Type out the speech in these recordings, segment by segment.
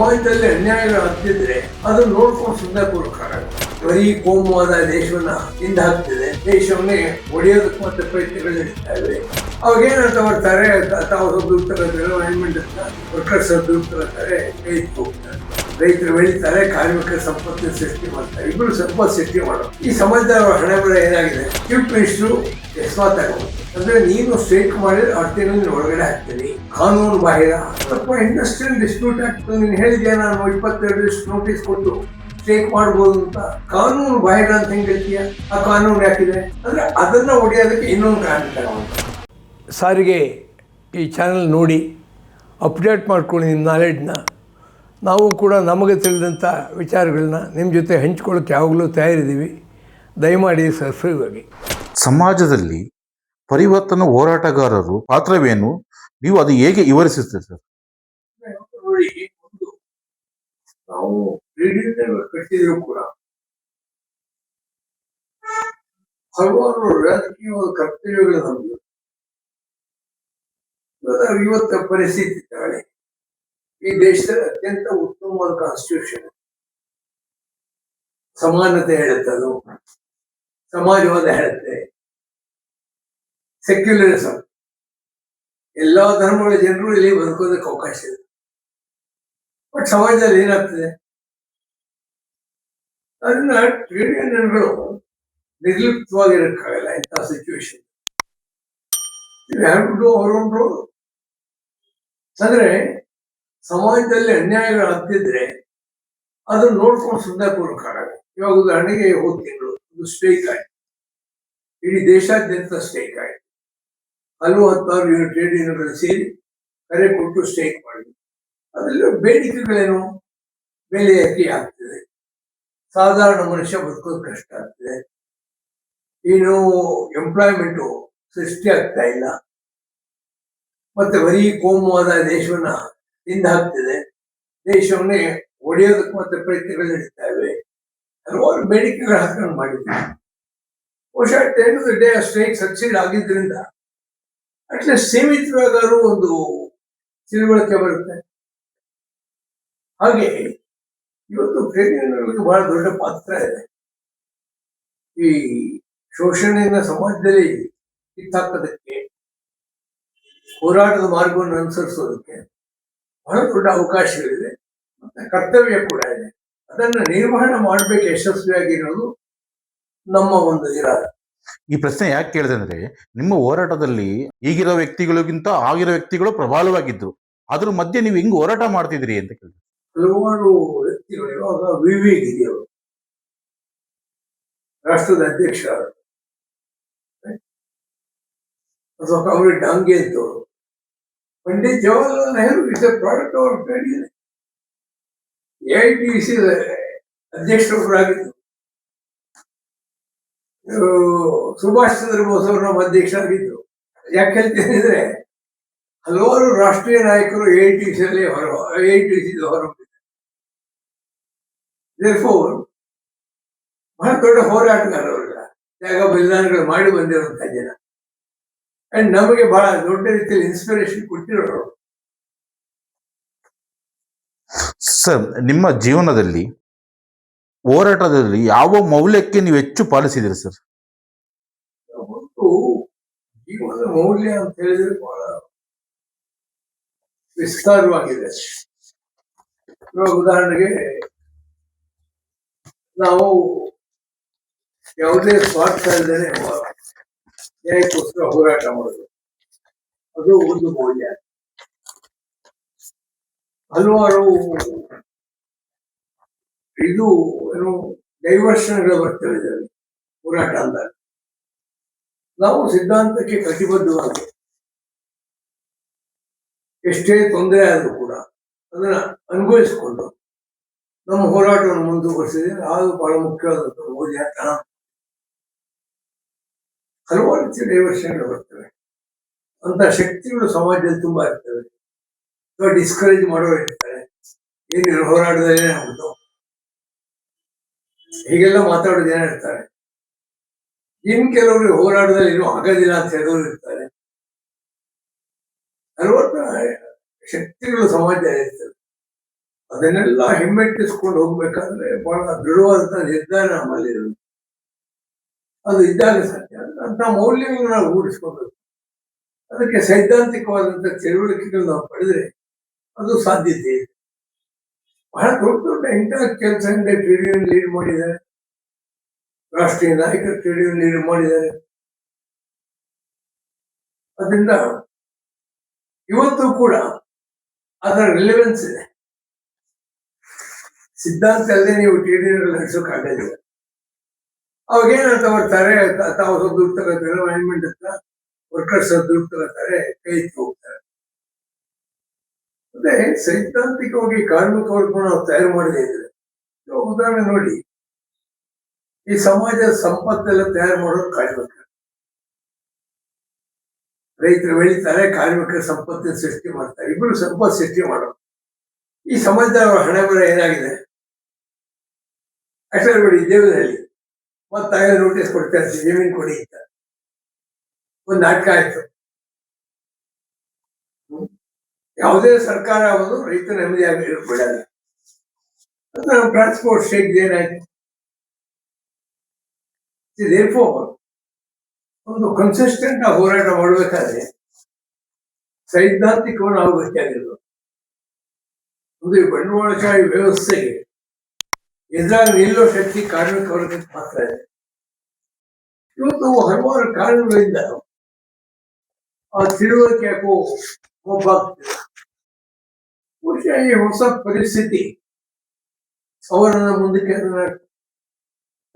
ಸಮಾಜದಲ್ಲಿ ಅನ್ಯಾಯಗಳು ಆಗ್ತಿದ್ರೆ ಅದನ್ನ ನೋಡ್ಕೊಂಡು ಸುಮ್ಮನೆ ಕೊಡೋಕ್ಕಾಗಲ್ಲ ಬರೀ ಕೋಮುವಾದ ದೇಶವನ್ನ ಹಿಂದೆ ಹಾಕ್ತಿದೆ. ದೇಶವನ್ನೇ ಒಡೆಯೋದಕ್ಕೆ ಮತ್ತೆ ಪ್ರಯತ್ನಗಳು ನಡೀತಾ ಇವೆ. ಅವಾಗ ಏನಂತ ಬರ್ತಾರೆ ತಾವು ದುಡ್ಡು ತಗೋತಾರೆ ವರ್ಕರ್ಸ್ ದುಡ್ಡು ರೈತ ಹೋಗ್ತಾರೆ. ರೈತರು ಬೆಳೀತಾರೆ ಕಾರ್ಮಿಕರ ಸಂಪತ್ತಿನ ಸೃಷ್ಟಿ ಮಾಡ್ತಾರೆ. ಇಬ್ಬರು ಸಂಪತ್ತು ಸೃಷ್ಟಿ ಮಾಡೋದು ಈ ಸಮಾಜದ ಹಣೆ ಬರ ಏನಾಗಿದೆ ಚೀಫ್ ಮಿನಿಸ್ಟ್ರು ತಗೊಂಡು ಅಂದ್ರೆ ನೀನು ಸ್ಟ್ರೈಕ್ ಮಾಡಿದ್ರೆ ಅರ್ಥಿನ ಒಳಗಡೆ ಹಾಕ್ತೀನಿ. ಕಾನೂನು ಬಾಹಿರ. ಸ್ವಲ್ಪ ಇಂಡಸ್ಟ್ರಿಯಲ್ ಡಿಸ್ಪ್ಯೂಟ್ ಆಗ್ತದೆ. ನೀನು ಹೇಳಿದ್ಯಾ ನಾನು ಇಪ್ಪತ್ತೆರಡು ನೋಟಿಸ್ ಕೊಟ್ಟು ಸ್ಟ್ರೈಕ್ ಮಾಡ್ಬೋದು ಅಂತ. ಕಾನೂನು ಬಾಹಿರ ಅಂತ ಹೆಂಗ್ ಹೇಳ್ತೀಯ? ಆ ಕಾನೂನು ಯಾಕಿದೆ? ಅಂದ್ರೆ ಅದನ್ನ ಹೊಡೆಯೋದಕ್ಕೆ ಇನ್ನೊಂದು ಕಾರಣ ಸಾರಿಗೆ ಈ ಚಾನಲ್ ನೋಡಿ ಅಪ್ಡೇಟ್ ಮಾಡ್ಕೊಳ್ಳಿ ನಿಮ್ಮ ನಾಲೆಡ್ನ ನಾವು ಕೂಡ ನಮಗೆ ತಿಳಿದಂಥ ವಿಚಾರಗಳನ್ನ ನಿಮ್ಮ ಜೊತೆ ಹಂಚ್ಕೊಳ್ಳೋಕೆ ಯಾವಾಗಲೂ ತಯಾರಿದ್ದೀವಿ. ದಯಮಾಡಿ ಸಹಸ್ರವಾಗಿ. ಸಮಾಜದಲ್ಲಿ ಪರಿವರ್ತನಾ ಹೋರಾಟಗಾರರು ಪಾತ್ರವೇನು? ನೀವು ಅದು ಹೇಗೆ ವಿವರಿಸುತ್ತೆ ಸರ್? ನಾವು ಕಟ್ಟಿದ್ರು ಕೂಡ ಹಲವಾರು ರಾಜಕೀಯ ಕರ್ತವ್ಯಗಳು ನಮಗೆ ಇವತ್ತ ಪರಿಸ್ಥಿತಿ ತಾಳೆ. ಈ ದೇಶದಲ್ಲಿ ಅತ್ಯಂತ ಉತ್ತಮವಾದ ಕಾನ್ಸ್ಟಿಟ್ಯೂಷನ್ ಸಮಾನತೆ ಹೇಳುತ್ತೆ ಅದು ಸಮಾಜವಾದ ಹೇಳುತ್ತೆ ಸೆಕ್ಯುಲರಿಸಮ್ ಎಲ್ಲಾ ಧರ್ಮಗಳ ಜನರು ಇಲ್ಲಿ ಬದುಕೋದಕ್ಕೆ ಅವಕಾಶ ಇದೆ ಬಟ್ ಸಮಾಜದಲ್ಲಿ ಏನಾಗ್ತದೆ? ಅದನ್ನ ಟ್ರೇಡ್ ಯೂನಿಯನ್ಗಳು ನಿರ್ಲಿಪ್ತವಾಗಿರಕ್ಕಾಗಲ್ಲ ಇಂಥ ಸಿಚುವೇಶನ್ ಹ್ಯಾವ್ ಟು ಅಂದ್ರೆ ಸಮಾಜದಲ್ಲಿ ಅನ್ಯಾಯಗಳು ಹತ್ತಿದ್ರೆ ಅದನ್ನ ನೋಡ್ಕೊಂಡು ಸುಮ್ಮನೆ ಕೊಡೋಕ್ಕಾಗಲ್ಲ ಇವಾಗ ಉದಾಹರಣೆಗೆ ಹೋದ ತಿಂಗಳು ಒಂದು ಸ್ಟ್ರೈಕ್ ಆಯ್ತು. ಇಡೀ ದೇಶಾದ್ಯಂತ ಸ್ಟ್ರೈಕ್ ಆಯ್ತು. ಹಲವು ಹತ್ತಾರು ಟ್ರೇಡ್ ಯೂನಿಯನ್ಗಳು ಸೇರಿ ಕರೆ ಕೊಟ್ಟು ಸ್ಟ್ರೈಕ್ ಮಾಡಿದ್ರು ಅದರಲ್ಲಿ ಬೇಡಿಕೆಗಳೇನು? ಬೆಲೆ ಅಕ್ಕಿ ಆಗ್ತಿದೆ. ಸಾಧಾರಣ ಮನುಷ್ಯ ಬದುಕೋದು ಕಷ್ಟ ಆಗ್ತಿದೆ. ಏನು ಎಂಪ್ಲಾಯ್ಮೆಂಟು ಸೃಷ್ಟಿ ಆಗ್ತಾ ಇಲ್ಲ. ಮತ್ತೆ ಬರೀ ಕೋಮುವಾದ ದೇಶವನ್ನ ಹಿಂದೆ ಹಾಕ್ತಿದೆ ದೇಶವನ್ನೇ ಒಡೆಯೋದಕ್ಕೆ ಮತ್ತೆ ಪ್ರಯತ್ನಗಳು ನಡೀತಾ ಇವೆ. ಹಲವಾರು ಬೇಡಿಕೆಗಳು ಹಾಕೊಂಡು ಮಾಡಿದ್ವಿ ಬಹುಶಃ ಟೆನ್ ಡೇ ಸ್ಟ್ರೈಕ್ ಸಕ್ಸೀಡ್ ಆಗಿದ್ರಿಂದ ಅಟ್ಲೀಸ್ಟ್ ಸೀಮಿತವಾದರೂ ಒಂದು ತಿಳುವಳಿಕೆ ಬರುತ್ತೆ. ಹಾಗೆ ಇವತ್ತು ಟ್ರೇಡ್ ಬಹಳ ದೊಡ್ಡ ಪಾತ್ರ ಇದೆ. ಈ ಶೋಷಣೆಯನ್ನ ಸಮಾಜದಲ್ಲಿ ಕಿತ್ತಾಕೋದಕ್ಕೆ ಹೋರಾಟದ ಮಾರ್ಗವನ್ನು ಅನುಸರಿಸೋದಕ್ಕೆ ಬಹಳ ದೊಡ್ಡ ಅವಕಾಶಗಳಿದೆ. ಮತ್ತೆ ಕರ್ತವ್ಯ ಕೂಡ ಇದೆ. ಅದನ್ನ ನಿರ್ವಹಣೆ ಮಾಡ್ಬೇಕು ಯಶಸ್ವಿಯಾಗಿರೋದು ನಮ್ಮ ಒಂದು ಇರಾದ. ಈ ಪ್ರಶ್ನೆ ಯಾಕೆ ಕೇಳಿದೆ ಅಂದ್ರೆ ನಿಮ್ಮ ಹೋರಾಟದಲ್ಲಿ ಈಗಿರೋ ವ್ಯಕ್ತಿಗಳಿಗಿಂತ ಆಗಿರೋ ವ್ಯಕ್ತಿಗಳು ಪ್ರಬಲವಾಗಿದ್ರು. ಅದ್ರ ಮಧ್ಯೆ ನೀವು ಹೆಂಗ್ ಹೋರಾಟ ಮಾಡ್ತಿದ್ರಿ ಅಂತ ಕೇಳಿದೆ. ಹಲವಾರು ವ್ಯಕ್ತಿಗಳು ಇವಾಗ ವಿ ವಿ ಗಿರಿಯವರು ರಾಷ್ಟ್ರದ ಅಧ್ಯಕ್ಷ ಅಥವಾ ಅವರು Dange Pandit Jawaharlal Nehru is a product our trade A I T C ಅಧ್ಯಕ್ಷರಾಗಿದ್ದು Subhash Chandra Bose ಅವರು ನಮ್ಮ ಅಧ್ಯಕ್ಷರಾಗಿದ್ರು ಯಾಕೆ ಹೇಳ್ತೀನಿ ಹಲವಾರು ರಾಷ್ಟ್ರೀಯ ನಾಯಕರು ಎ ಐ ಟಿ ಸಿಯಲ್ಲಿ ಹೊರ ಎ ಐ ಟಿ ಸಿ ಹೊರಬಿದ್ದಾರೆ ಬಹಳ ದೊಡ್ಡ ಹೋರಾಟಗಾರರಲ್ಲ ತ್ಯಾಗ ಬಲಿದಾನಗಳು ಮಾಡಿ ಬಂದಿರುವಂತಹ ಜನ. ಅಂಡ್ ನಮಗೆ ಬಹಳ ದೊಡ್ಡ ರೀತಿಯಲ್ಲಿ ಇನ್ಸ್ಪಿರೇಷನ್ ಕೊಟ್ಟಿರೋರು. ಸರ್ ನಿಮ್ಮ ಜೀವನದಲ್ಲಿ ಹೋರಾಟದಲ್ಲಿ ಯಾವ ಮೌಲ್ಯಕ್ಕೆ ನೀವು ಹೆಚ್ಚು ಪಾಲಿಸಿದಿರಿ ಸರ್ ಒಂದು ಜೀವನದ ಮೌಲ್ಯ ಅಂತ ಹೇಳಿದ್ರೆ ಬಹಳ ವಿಸ್ತಾರವಾಗಿದೆ. ಇವಾಗ ಉದಾಹರಣೆಗೆ ನಾವು ಯಾವುದೇ ಸ್ವಾರ್ಥ ಇಲ್ಲದೆ ನ್ಯಾಯಕ್ಕೋಸ್ಕರ ಹೋರಾಟ ಮಾಡೋದು ಅದು ಒಂದು ಮೌಲ್ಯ. ಹಲವಾರು ಇದು ಏನು ಡೈವರ್ಷನ್ಗಳು ಬರ್ತವೆ ಇದರಲ್ಲಿ ಹೋರಾಟ ಅಂದಾಗ ನಾವು ಸಿದ್ಧಾಂತಕ್ಕೆ ಕಟಿಬದ್ಧವಾಗಿ ಎಷ್ಟೇ ತೊಂದರೆ ಆದರೂ ಕೂಡ ಅದನ್ನ ಅನುಭವಿಸಿಕೊಂಡು ನಮ್ಮ ಹೋರಾಟವನ್ನು ಮುಂದುವರಿಸಿದ್ರೆ ಅದು ಬಹಳ ಮುಖ್ಯವಾದಂಥ ಮೌಲ್ಯ ಹಲವಾರು ರೀತಿಯ ಡೈವರ್ಷನ್ಗಳು ಬರ್ತವೆ. ಅಂತ ಶಕ್ತಿಗಳು ಸಮಾಜದಲ್ಲಿ ತುಂಬಾ ಇರ್ತವೆ. ಡಿಸ್ಕರೇಜ್ ಮಾಡೋರು ಇರ್ತಾರೆ. ಇರೋ ಹೋರಾಟದಲ್ಲಿ ಹೌದು ಹೀಗೆಲ್ಲ ಮಾತಾಡೋದು ಏನೋ ಇರ್ತಾರೆ ಇನ್ ಕೆಲವರು ಹೋರಾಡದಲ್ಲಿ ಏನು ಆಗೋದಿಲ್ಲ ಅಂತ ಹೇಳೋರು ಇರ್ತಾರೆ. ಹಲವಾರು ಶಕ್ತಿಗಳು ಸಮಾಜ ಇರ್ತವೆ. ಅದನ್ನೆಲ್ಲ ಹಿಮ್ಮೆಟ್ಟಿಸ್ಕೊಂಡು ಹೋಗ್ಬೇಕಾದ್ರೆ ಬಹಳ ದೃಢವಾದಂತ ನಿರ್ಧಾರ ನಮ್ಮಲ್ಲಿ ಇರುತ್ತೆ. ಅದು ಇದ್ದಾಗ ಸತ್ಯ. ಅಂತ ಮೌಲ್ಯಗಳನ್ನು ನಾವು ರೂಢಿಸ್ಕೋಬೇಕು. ಅದಕ್ಕೆ ಸೈದ್ಧಾಂತಿಕವಾದಂತಹ ತಿಳುವಳಿಕೆಗಳು ನಾವು ಪಡೆದ್ರೆ ಅದು ಸಾಧ್ಯತೆ ಇದೆ. ಬಹಳ ದೊಡ್ಡ ದೊಡ್ಡ ಇಂಥ ಕೆಲಸದಿಂದ ಟ್ರೇಡ್ ಲೀಡ್ ಮಾಡಿದ್ದಾರೆ. ರಾಷ್ಟ್ರೀಯ ನಾಯಕರು ಟ್ರೇಡ್ ಯೂನಿಯನ್ ಲೀಡ್ ಮಾಡಿದ್ದಾರೆ. ಅದರಿಂದ ಇವತ್ತು ಕೂಡ ಅದರ ರಿಲೆವೆನ್ಸ್ ಇದೆ. ಸಿದ್ಧಾಂತ ಅಲ್ಲದೆ ನೀವು ಟ್ರೇಡ್ ಯೂನಿಯನ್ ನಡೆಸೋಕ್ಕಾಗಲಿಲ್ಲ ಅವಾಗ ಏನಂತ ಬರ್ತಾರೆ ತಾವು ಸ್ವಲ್ಪ ದುಡ್ಡು ತಗೋತಾರೆ ಮ್ಯಾನೇಜ್ಮೆಂಟ್ ಹತ್ರ ವರ್ಕರ್ಸ್ ದುಡ್ಡು ತಗೋತಾರೆ, ಕೈ ಹೋಗ್ತಾರೆ. ಮತ್ತೆ ಸೈದ್ಧಾಂತಿಕವಾಗಿ ಕಾರ್ಮಿಕ ವರ್ಗ ನಾವು ತಯಾರು ಮಾಡದೇ ಇದ್ರೆ ಉದಾಹರಣೆ ನೋಡಿ. ಈ ಸಮಾಜದ ಸಂಪತ್ತೆಲ್ಲ ತಯಾರು ಮಾಡೋದು ಕಾರ್ಮಿಕ ರೈತರು ಬೆಳೀತಾರೆ, ಕಾರ್ಮಿಕರ ಸಂಪತ್ತಿನ ಸೃಷ್ಟಿ ಮಾಡ್ತಾರೆ ಇಬ್ಬರು ಸಂಪತ್ತು ಸೃಷ್ಟಿ ಮಾಡೋದು ಈ ಸಮಾಜದ ಹಣೆ ಬರ ಏನಾಗಿದೆ? ಅಷ್ಟೇ ಬಿಡಿ ದೇವದಲ್ಲಿ ಮತ್ತಾಗ ನೋಟಿಸ್ ಕೊಡ್ತಾ ಇರ್ತೀವಿ ಕೊಡಿ ಅಂತ. ಒಂದು ನಾಟಕ ಆಯ್ತು. ಯಾವುದೇ ಸರ್ಕಾರ ಆಗೋದು ರೈತ ನೆಮ್ಮದಿಯಾಗಿ ಬಿಡಲ್ಲ ಅದು ನಮ್ಮ ಟ್ರಾನ್ಸ್ಪೋರ್ಟ್ ಸ್ಟೇಟ್ ಏನಾಯ್ತು? ಇದೇಪೋ ಒಂದು ಕನ್ಸಿಸ್ಟೆಂಟ್ ಆಗಿ ಹೋರಾಟ ಮಾಡಬೇಕಾದ್ರೆ ಸೈದ್ಧಾಂತಿಕವನ್ನು ನಾವು ಗಟ್ಟಿಯಾಗಿರ್ಬೇಕು ಒಂದು ಬಂಡವಾಳಶಾಹಿ ವ್ಯವಸ್ಥೆಗೆ ಎದುರಾಗಿ ನಿಲ್ಲೋ ಶಕ್ತಿ ಕಾರ್ಮಿಕ ವರ್ಗಕ್ಕೆ ಮಾತ್ರ ಇದೆ. ಇವತ್ತು ಹಲವಾರು ಕಾರಣಗಳಿಂದ ಆ ತಿಳುವಳಿಕೆ ಯಾಕೋ ಒಬ್ಬ ಬಹುಶಃ ಈ ಹೊಸ ಪರಿಸ್ಥಿತಿ ಅವರನ್ನ ಮುಂದಕ್ಕೆ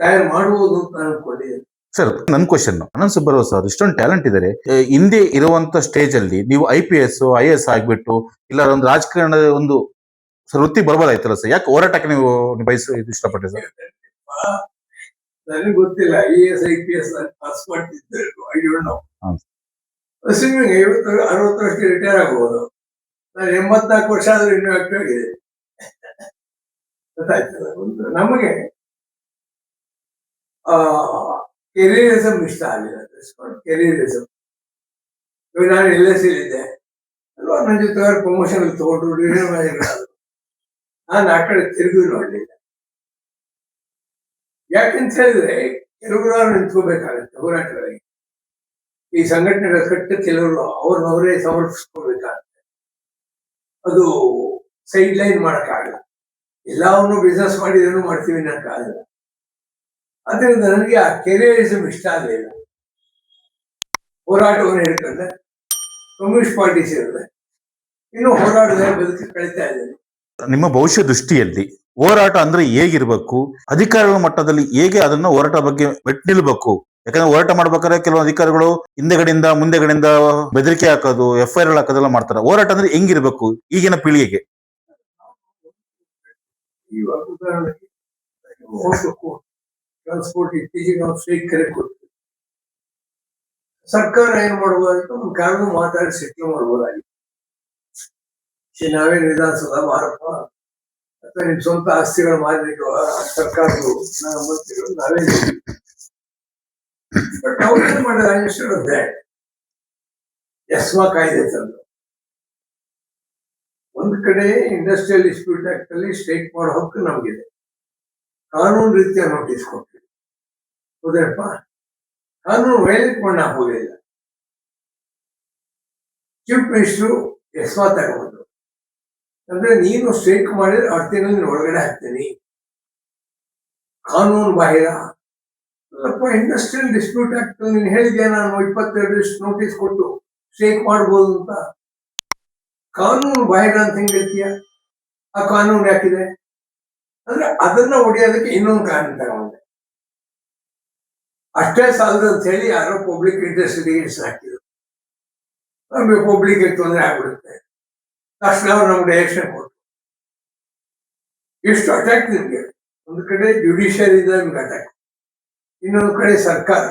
ತಯಾರು ಮಾಡುವುದು ಅಂತ ಅನ್ಕೊಂಡಿದ್ದೇನೆ. ಸರ್ ನನ್ನ ಕ್ವಶನ್ ಅನಂತ್ ಸುಬ್ಬರಾವ್ ಸರ್, ಇಷ್ಟೊಂದು ಟ್ಯಾಲೆಂಟ್ ಇದ್ದಾರೆ ಹಿಂದೆ ಇರುವಂತ ಸ್ಟೇಜ್ ಅಲ್ಲಿ ನೀವು I P S I S ಆಗ್ಬಿಟ್ಟು ಇಲ್ಲ ಒಂದು ರಾಜಕಾರಣದ ಒಂದು ಸರ್ ವೃತ್ತಿ ಬರ್ಬೋದಾಯ್ತಲ್ಲ ಸರ್? ಯಾಕೆ ಹೋರಾಟಕ್ಕೆ ನೀವು ಇದು ಇಷ್ಟಪಟ್ಟೆ ಸರ್? ನನಗೆ ಗೊತ್ತಿಲ್ಲ I S I P S pass ಮಾಡ್ತಿದ್ದರು ಐ ಡೋಂಟ್ ನೋ. ಅಸ್ಯೂಮಿಂಗ್ ಐವತ್ತು ಅರವತ್ತು ವರ್ಷ ರಿಟೈರ್ ಆಗ್ಬೋದು. ನಾನು ಎಂಬತ್ನಾಲ್ಕು ವರ್ಷ ಆದ್ರೂ ಇನ್ನೂ ಆಕ್ಟಿವ್ ಆಗಿದೆ ಗೊತ್ತಾಯ್ತಲ್ಲ ಒಂದು ನಮಗೆ ಆ ಕೆರಿಯರಿಸಮ್ ಇಷ್ಟ ಆಗಿಲ್ಲ ಕೆರಿಯರಿಸಮ್ ಇವಾಗ ನಾನು ಎಲ್ ಎಸ್ ಇಲ್ಲಿದ್ದೆ ಅಲ್ವಾ? ನನ್ನ ಜೊತೆ ಪ್ರಮೋಷನ್ ತಗೊಂಡು ಡಿವಿಷನ್ ಮ್ಯಾನೇಜರ್ ನಾನು ಆ ಕಡೆ ತಿರುಗಿ ನೋಡ್ಲಿಲ್ಲ. ಯಾಕಂತ ಹೇಳಿದ್ರೆ ಕೆಲವರು ನಿಂತ್ಕೋಬೇಕಾಗತ್ತೆ ಹೋರಾಟಗಳಿಗೆ ಈ ಸಂಘಟನೆಗಳ ಕಟ್ಟ ಕೆಲವರು ಅವ್ರನ್ನವರೇ ಸಮರ್ಪಿಸ್ಕೋಬೇಕಾಗತ್ತೆ. ಅದು ಸೈಡ್ ಲೈನ್ ಮಾಡೋಕ್ಕಾಗಲ್ಲ. ಎಲ್ಲವನ್ನು ಬಿಸ್ನೆಸ್ ಮಾಡಿದ್ರು ಮಾಡ್ತೀವಿ ಅನ್ನಕ್ಕಾಗಲ್ಲ ಅದರಿಂದ ನನಗೆ ಆ ಕೆರಿಯರಿಸಮ್ ಇಷ್ಟ ಆಗಲಿಲ್ಲ. ಹೋರಾಟವನ್ನು ಹಿಡ್ಕೊಂಡೆ. ಕಮ್ಯುನಿಸ್ಟ್ ಪಾರ್ಟಿ ಸೇರಿದೆ. ಇನ್ನು ಹೋರಾಟದ ಬದುಕಿ ಕಳೀತಾ ಇದ್ದೇನೆ. ನಿಮ್ಮ ಭವಿಷ್ಯ ದೃಷ್ಟಿಯಲ್ಲಿ ಹೋರಾಟ ಅಂದ್ರೆ ಹೇಗಿರ್ಬೇಕು? ಅಧಿಕಾರಿಗಳ ಮಟ್ಟದಲ್ಲಿ ಹೇಗೆ ಅದನ್ನ ಹೋರಾಟ ಬಗ್ಗೆ ನಿಲ್ಬೇಕು? ಯಾಕಂದ್ರೆ ಹೋರಾಟ ಮಾಡ್ಬೇಕಾದ್ರೆ ಕೆಲವು ಅಧಿಕಾರಿಗಳು ಹಿಂದೆಗಡೆಯಿಂದ, ಮುಂದೆಗಡೆಯಿಂದ ಬೆದರಿಕೆ ಹಾಕೋದು ಎಫ್ ಐ ಆರ್ ಹಾಕೋದೆಲ್ಲ ಮಾಡ್ತಾರೆ. ಹೋರಾಟ ಅಂದ್ರೆ ಹೆಂಗಿರ್ಬೇಕು ಈಗಿನ ಪೀಳಿಗೆಗೆ? ಸರ್ಕಾರ ಏನ್ ಮಾಡ್ಬೋದಾಗಿತ್ತು? ಕಾನೂನು ಮಾತಾಡಿ ಸೆಟ್ಲ್ ಮಾಡ್ಬೋದಾಗಿತ್ತು. ಛೆ, ನಾವೇ ವಿಧಾನಸೌಧ ಮಾರಪ್ಪ. ಅಥವಾ ನಿಮ್ ಸ್ವಂತ ಆಸ್ತಿಗಳು ಮಾರಲಿಕ್ಕೆ ಸರ್ಕಾರಗಳು ಮಂತ್ರಿಗಳು ನಾವೇ ಬಟ್ ಅವ್ರು ಮಾಡಿದ್ರೆ ಎಸ್ಮಾ ಕಾಯ್ದೆ ತಂದು. ಒಂದ್ ಕಡೆ ಇಂಡಸ್ಟ್ರಿಯಲ್ ಡಿಸ್ಪ್ಯೂಟ್ ಆಕ್ಟ್ ಅಲ್ಲಿ ಸ್ಟ್ರೈಕ್ ಮಾಡೋ ಹಕ್ಕು ನಮಗಿದೆ. ಕಾನೂನು ರೀತಿಯ ನೋಟಿಸ್ ಕೊಟ್ಟಿವಿ ಹೌದಪ್ಪ ಕಾನೂನು ವೈಲೇಟ್ ಮಾಡ ಹೋಗಿಲ್ಲ ಚೀಫ್ ಮಿನಿಸ್ಟರ್ ಎಸ್ಮಾ ಅಂದ್ರೆ ನೀನು ಸ್ಟ್ರೈಕ್ ಮಾಡಿದ್ರೆ ಆರು ತಿಂಗಳು ನೀನು ಒಳಗಡೆ ಹಾಕ್ತೀನಿ ಕಾನೂನು ಬಾಹಿರ. ಅಲ್ಲಪ್ಪ ಇಂಡಸ್ಟ್ರಿಯಲ್ ಡಿಸ್ಪ್ಯೂಟ್ ಆಕ್ಟ್ ನೀನು ಹೇಳಿದ್ಯಾ ನಾನು ಇಪ್ಪತ್ತೆರಡು ನೋಟಿಸ್ ಕೊಟ್ಟು ಸ್ಟ್ರೈಕ್ ಮಾಡ್ಬೋದು ಅಂತ? ಕಾನೂನು ಬಾಹಿರ ಅಂತ ಹೆಂಗ್ ಹೇಳ್ತೀಯ? ಆ ಕಾನೂನು ಯಾಕಿದೆ? ಅಂದ್ರೆ ಅದನ್ನ ಹೊಡೆಯೋದಕ್ಕೆ ಇನ್ನೊಂದು ಕಾನೂನು ತಗೊಂಡೆ ಅಷ್ಟೇ ಸಾಲದು ಅಂತ ಹೇಳಿ ಯಾರೋ ಪಬ್ಲಿಕ್ ಇಂಟ್ರೆಸ್ಟ್ ಹಾಕಿದ್ರು ಪಬ್ಲಿಕ್ ತೊಂದರೆ ಆಗ್ಬಿಡುತ್ತೆ. ತಕ್ಷಣ ಅವ್ರು ನಮ್ಗೆ ಡೈರೆಕ್ಷನ್ ಕೊಟ್ಟರು ಎಷ್ಟು ಅಟ್ಯಾಕ್ ನಿಮಗೆ. ಒಂದು ಕಡೆ ಜುಡಿಷಿಯರಿ ನಿಮ್ಗೆ ಅಟ್ಯಾಕ್ ಇನ್ನೊಂದು ಕಡೆ ಸರ್ಕಾರ.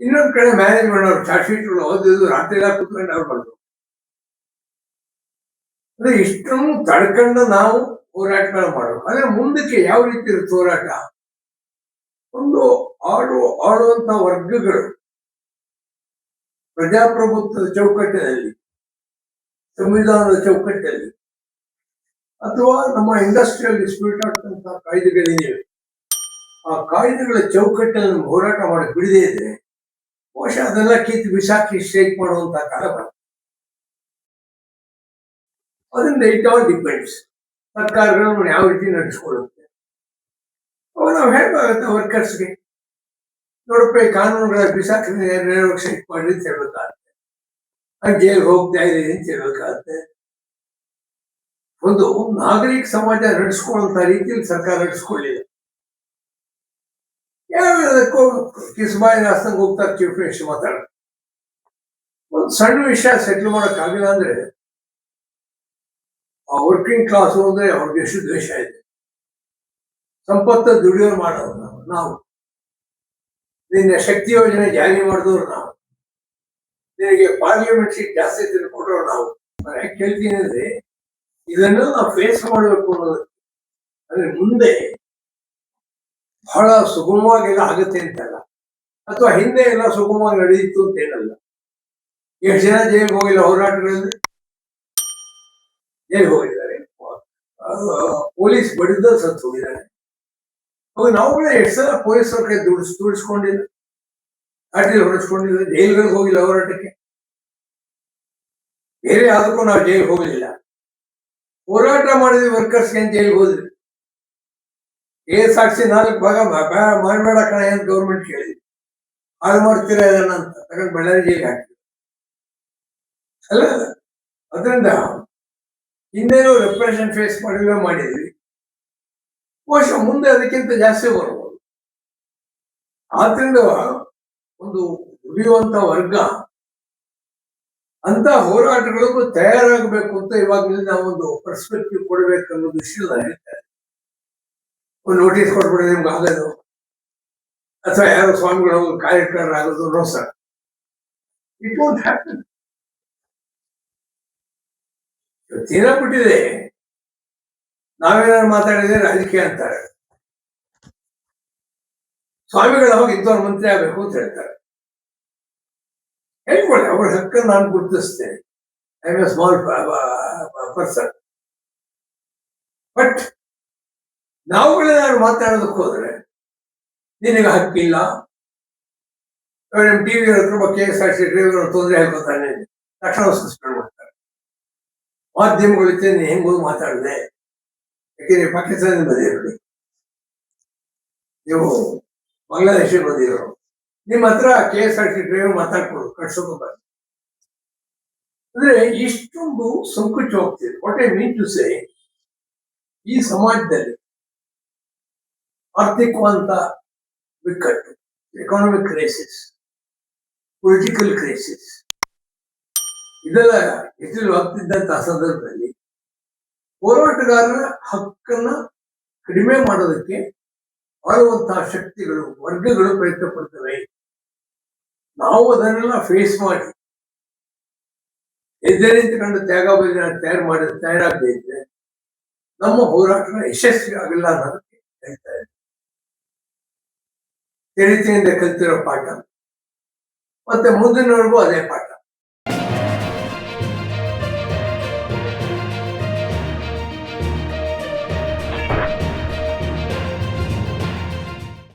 ಇನ್ನೊಂದು ಕಡೆ ಮ್ಯಾನೇಜ್ಮೆಂಟ್ ಅವ್ರು ಚಾರ್ಜ್ ಶೀಟ್ಗಳು ಓದಿದ್ದು ರಾತ್ರಿ ಎಲ್ಲ ಕೂತ್ಕೊಂಡು ಅವ್ರು ಬಂದರು. ಅಂದ್ರೆ ಇಷ್ಟನ್ನು ತಡ್ಕೊಂಡು ನಾವು ಹೋರಾಟಗಳ ಮಾಡೋದು. ಅಂದ್ರೆ ಮುಂದಕ್ಕೆ ಯಾವ ರೀತಿ ಇರುತ್ತೆ ಹೋರಾಟ? ಒಂದು ಆಡು, ಆಡುವಂತ ವರ್ಗಗಳು ಪ್ರಜಾಪ್ರಭುತ್ವದ ಚೌಕಟ್ಟಿನಲ್ಲಿ ಸಂವಿಧಾನದ ಚೌಕಟ್ಟಲ್ಲಿ ಅಥವಾ ನಮ್ಮ ಇಂಡಸ್ಟ್ರಿಯಲ್ ಡಿಸ್ಪ್ಯೂಟ್ ಆಗ್ತಂತ ಕಾಯ್ದೆಗಳೇನಿವೆ, ಆ ಕಾಯ್ದೆಗಳ ಚೌಕಟ್ಟಲ್ಲಿ ನಾವು ಹೋರಾಟ ಮಾಡಿ ಬಿಡದೇ ಇದ್ರೆ ಬಹುಶಃ ಅದೆಲ್ಲ ಕಿತ್ತು ಬಿಸಾಕಿ ಸ್ಟ್ರೈಕ್ ಮಾಡುವಂತ ಕಾಲ ಬರ್ತದೆ ಅದರಿಂದ ಇಟ್ ಆಲ್ ಡಿಪೆಂಡ್ಸ್ ಸರ್ಕಾರಗಳು ಯಾವ ರೀತಿ ನಡೆಸ್ಕೊಳ್ಳುತ್ತೆ? ಅವಾಗ ನಾವು ಹೇಳ್ಬೇಕಾಗತ್ತೆ ವರ್ಕರ್ಸ್ಗೆ ನೋಡಪ್ಪ ಕಾನೂನುಗಳ ಬಿಸಾಕಿ ಸ್ಟ್ರೈಕ್ ಮಾಡಿ ಅಂತ ಅಲ್ಲಿ ಜೈಲ್ ಹೋಗ್ತಾ ಇದೆ ಅಂತ ಹೇಳ್ಬೇಕಾಗತ್ತೆ ಒಂದು ನಾಗರಿಕ ಸಮಾಜ ನಡೆಸ್ಕೊಳ್ಳುವಂತ ರೀತಿಯಲ್ಲಿ ಸರ್ಕಾರ ನಡೆಸ್ಕೊಳ್ಳಿಲ್ಲ. ಯಾವ್ಯಾವುದಕ್ಕೂ ಕಿಸ್ಬಾಯಿ ರಾಸ್ತಂಗ್ ಹೋಗ್ತಾ ಚೀಫ್ ಮಿನಿಸ್ಟರ್ ಮಾತಾಡ ಒಂದು ಸಣ್ಣ ವಿಷಯ ಸೆಟ್ಲ್ ಮಾಡಕ್ ಆಗಿಲ್ಲ ಅಂದ್ರೆ, ಆ ವರ್ಕಿಂಗ್ ಕ್ಲಾಸ್ ಅಂದ್ರೆ ಅವ್ರಿಗೆ ಎಷ್ಟು ದ್ವೇಷ ಇದೆ. ಸಂಪತ್ತ ದುಡಿಯೋರು ಮಾಡೋರು ನಾವು. ನಾವು. ನಿನ್ನ ಶಕ್ತಿ ಯೋಜನೆ ಜಾರಿ ಮಾಡಿದವ್ರು ನಾವು. ನಿನಗೆ ಪಾರ್ಲಿಮೆಂಟ್ ಸೀಟ್ ಜಾಸ್ತಿ ತಿಳ್ಕೊಟ್ರು ನಾವು. ಕೇಳ್ತೀನಿ ಅಂದ್ರೆ ಇದನ್ನ ನಾವು ಫೇಸ್ ಮಾಡಬೇಕು ಅನ್ನೋದು. ಅಂದ್ರೆ ಮುಂದೆ ಬಹಳ ಸುಗಮವಾಗಿಲ್ಲ ಆಗತ್ತೆ ಅಂತಲ್ಲ ಅಥವಾ ಹಿಂದೆ ಎಲ್ಲ ಸುಗಮವಾಗಿ ನಡೆಯಿತು ಅಂತ ಏನಲ್ಲ ಎಷ್ಟು ಜನ ಜೈಲಿಗೆ ಹೋಗಿಲ್ಲ ಹೋರಾಟಗಳಲ್ಲಿ? ಜೈಲಿಗೆ ಹೋಗಿದ್ದಾರೆ. ಪೊಲೀಸ್ ಬಡಿದ ಸತ್ತು ಹೋಗಿದ್ದಾರೆ. ಅವಾಗ ನಾವುಗಳೇ ಎಷ್ಟು ಸಲ ಪೊಲೀಸರ ಕೈ ದುಡಿಸ್ ದುಡಿಸ್ಕೊಂಡಿಲ್ಲ? ಲಾಠಿ ಹೊಡಿಸ್ಕೊಂಡಿಲ್ಲ ಜೈಲ್ಗಳಿಗೆ ಹೋಗಿಲ್ಲ ಹೋರಾಟಕ್ಕೆ ಬೇರೆ ಯಾವುದಕ್ಕೂ ನಾವು ಜೈಲಿಗೆ ಹೋಗಲಿಲ್ಲ. ಹೋರಾಟ ಮಾಡಿದ್ವಿ ವರ್ಕರ್ಸ್ಗೆ ಅಂತ ಜೈಲಿಗೆ ಹೋದ್ವಿ ಏ ಸಾಕ್ಷಿ? ನಾಲ್ಕು ಭಾಗ ಮಾಡಬೇಡ ಕಣ ಅಂತ ಗೌರ್ಮೆಂಟ್ ಕೇಳಿದ್ವಿ ಹಾಳು ಮಾಡ್ತೀರಾ ಇದನ್ನ ಅಂತ. ತಗೊಂಡು ಬಳ್ಳಾರಿ ಜೈಲಿಗೆ ಹಾಕಿ ಅಲ್ಲ ಅದರಿಂದ ಇನ್ನೇನೋ ರೆಪ್ರೆಷನ್ ಫೇಸ್ ಮಾಡಿಲ್ಲ ಮಾಡಿದ್ವಿ. ಬಹುಶಃ ಮುಂದೆ ಅದಕ್ಕಿಂತ ಜಾಸ್ತಿ ಬರ್ಬೋದು ಆದ್ರಿಂದ ಒಂದು ಉಳಿಯುವಂತ ವರ್ಗ. ಅಂತ ಹೋರಾಟಗಳಿಗೂ ತಯಾರಾಗಬೇಕು ಅಂತ ಇವಾಗ ನಾವು ಒಂದು ಪರ್ಸ್ಪೆಕ್ಟಿವ್ ಕೊಡ್ಬೇಕು ಅನ್ನೋ ದೃಷ್ಟಿಯಲ್ಲಿ ನಾನು ಹೇಳ್ತಾ ಒಂದು ನೋಟಿಸ್ ಕೊಟ್ಬಿಡಿ ನಿಮ್ಗೆ ಆಗೋದು. ಅಥವಾ ಯಾರು ಸ್ವಾಮಿಗಳು ಕಾರ್ಯಕ್ರಮ ಆಗೋದು ರೋಸ ಇಟ್ ವೋಂಟ್ ಹ್ಯಾಪನ್ ಏನಾಗ್ಬಿಟ್ಟಿದೆ ನಾವೇನಾದ್ರು ಮಾತಾಡಿದ್ರೆ ರಾಜಕೀಯ ಅಂತಾರೆ. ಸ್ವಾಮಿಗಳು ಅವಾಗ ಇದ್ದವ್ರ ಮಂತ್ರಿ ಆಗಬೇಕು ಅಂತ ಹೇಳ್ತಾರೆ. ಹೇಳ್ಕೊಳ್ಳಿ, ಅವ್ರ ಹಕ್ಕನ್ನು ನಾನು ಗುರುತಿಸ್ತೇನೆ. I A small person but ನಾವುಗಳೇನಾದ್ರು ಮಾತಾಡೋದಕ್ಕೆ ಹೋದ್ರೆ ನಿನಗೆ ಹಕ್ಕಿಲ್ಲ? ಟಿ ವಿ ಹತ್ರ K S R C driver ತೊಂದರೆ ಹೇಳ್ಕೊತಾನೆ. ತಕ್ಷಣ ಸಸ್ಪೆಂಡ್ ಮಾಡ್ತಾರೆ ಮಾಧ್ಯಮಗಳ ಜೊತೆ ನೀನು ಹೆಂಗ್ ಹೋಗಿ ಮಾತಾಡಿದೆ? ಯಾಕೆಂದ್ರೆ ಪಾಕಿಸ್ತಾನದಿಂದ ಬಂದಿರೋದು ನೀವು ಬಾಂಗ್ಲಾದೇಶ ಬಂದಿರೋ ನಿಮ್ಮ ಹತ್ರ K S R T driver ಮಾತಾಡ್ಕೊಡು ಕಟ್ಸೋದು ಬನ್ನಿ. ಅಂದ್ರೆ ಇಷ್ಟೊಂದು ಸಂಕುಚ ಹೋಗ್ತಿದೆ what I mean to say ಈ ಸಮಾಜದಲ್ಲಿ ಆರ್ಥಿಕವಂತ ಬಿಕ್ಕಟ್ಟು ಎಕಾನಮಿಕ್ ಕ್ರೈಸಿಸ್ ಪೊಲಿಟಿಕಲ್ ಕ್ರೈಸಿಸ್ ಇದೆಲ್ಲ ಎದುರು ಆಗ್ತಿದ್ದಂತಹ ಸಂದರ್ಭದಲ್ಲಿ ಹೋರಾಟಗಾರರ ಹಕ್ಕನ್ನ ಕಡಿಮೆ ಮಾಡೋದಕ್ಕೆ ಆಳುವಂತಹ ಶಕ್ತಿಗಳು, ವರ್ಗಗಳು ಪ್ರಯತ್ನ ಪಡ್ತವೆ ನಾವು ಅದನ್ನೆಲ್ಲ ಫೇಸ್ ಮಾಡಿ. ಎದ್ದೆ ಕಂಡು ತ್ಯಾಗ ಬಲಿದಾನ ತಯಾರು ಮಾಡಿ, ತಯಾರಾಗದೇ ಇದ್ರೆ ನಮ್ಮ ಹೋರಾಟ ಯಶಸ್ವಿ ಆಗಿಲ್ಲ ಅನ್ನೋದಕ್ಕೆ ಹೇಳ್ತಾ ತಿಳಿತಿಯಿಂದ ಕಲ್ತಿರೋ ಪಾಠ. ಮತ್ತೆ ಮುಂದಿನವರೆಗೂ ಅದೇ ಪಾಠ.